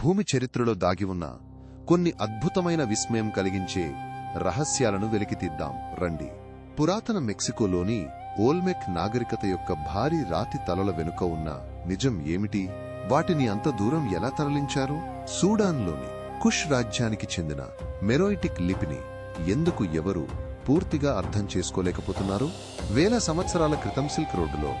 భూమి చరిత్రలో దాగి ఉన్న కొన్ని అద్భుతమైన విస్మయం కలిగించే రహస్యాలను వెలికితీద్దాం రండి. పురాతన మెక్సికోలోని ఓల్మెక్ నాగరికత యొక్క భారీ రాతి తలల వెనుక ఉన్న నిజం ఏమిటి? వాటిని అంత దూరం ఎలా తరలించారు? సూడాన్లోని కుష్ రాజ్యానికి చెందిన మెరోయిటిక్ లిపిని ఎందుకు ఎవరు పూర్తిగా అర్థం చేసుకోలేకపోతున్నారు? వేల సంవత్సరాల క్రితం సిల్క్ రోడ్డులో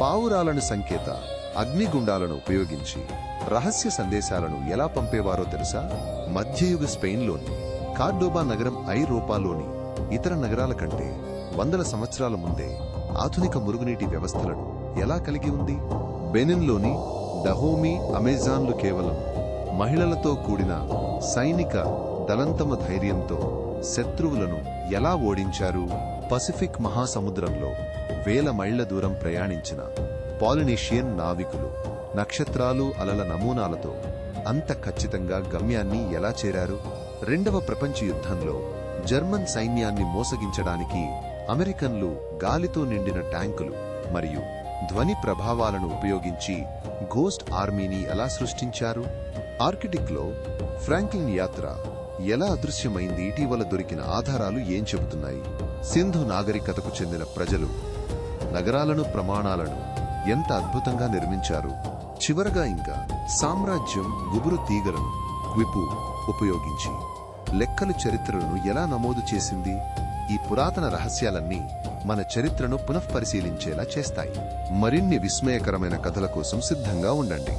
పావురాలను సంకేత అగ్నిగుండాలను ఉపయోగించి రహస్య సందేశాలను ఎలా పంపేవారో తెలుసా? మధ్యయుగ స్పెయిన్లోని కార్డోబా నగరం ఐరోపాలోని ఇతర నగరాల కంటే వందల సంవత్సరాల ముందే ఆధునిక మురుగునీటి వ్యవస్థలను ఎలా కలిగి ఉంది? బెనిన్లోని డహోమీ అమెజాన్లు కేవలం మహిళలతో కూడిన సైనిక దళంతమ ధైర్యంతో శత్రువులను ఎలా ఓడించారు? పసిఫిక్ మహాసముద్రంలో వేల మైళ్ళ దూరం ప్రయాణించిన పాలినేషియన్ నావికులు నక్షత్రాలు అలల నమూనాలతో అంత ఖచ్చితంగా గమ్యాన్ని ఎలా చేరారు? రెండవ ప్రపంచ యుద్ధంలో జర్మన్ సైన్యాన్ని మోసగించడానికి అమెరికన్లు గాలితో నిండిన ట్యాంకులు మరియు ధ్వని ప్రభావాలను ఉపయోగించి గోస్ట్ ఆర్మీని ఎలా సృష్టించారు? ఆర్కిటిక్లో ఫ్రాంక్లిన్ యాత్ర ఎలా అదృశ్యమైంది? ఇటీవల దొరికిన ఆధారాలు ఏం చెబుతున్నాయి? సింధు నాగరికతకు చెందిన ప్రజలు నగరాలను ప్రమాణాలను ఎంత అద్భుతంగా నిర్మించారు. చివరగా ఇంకా సామ్రాజ్యం గుబురు తీగలను క్విపు ఉపయోగించి లెక్కలు చరిత్రలను ఎలా నమోదు చేసింది ఈ పురాతన రహస్యాలన్నీ మన చరిత్రను పునఃపరిశీలించేలా చేస్తాయి. మరిన్ని విస్మయకరమైన కథల కోసం సిద్ధంగా ఉండండి.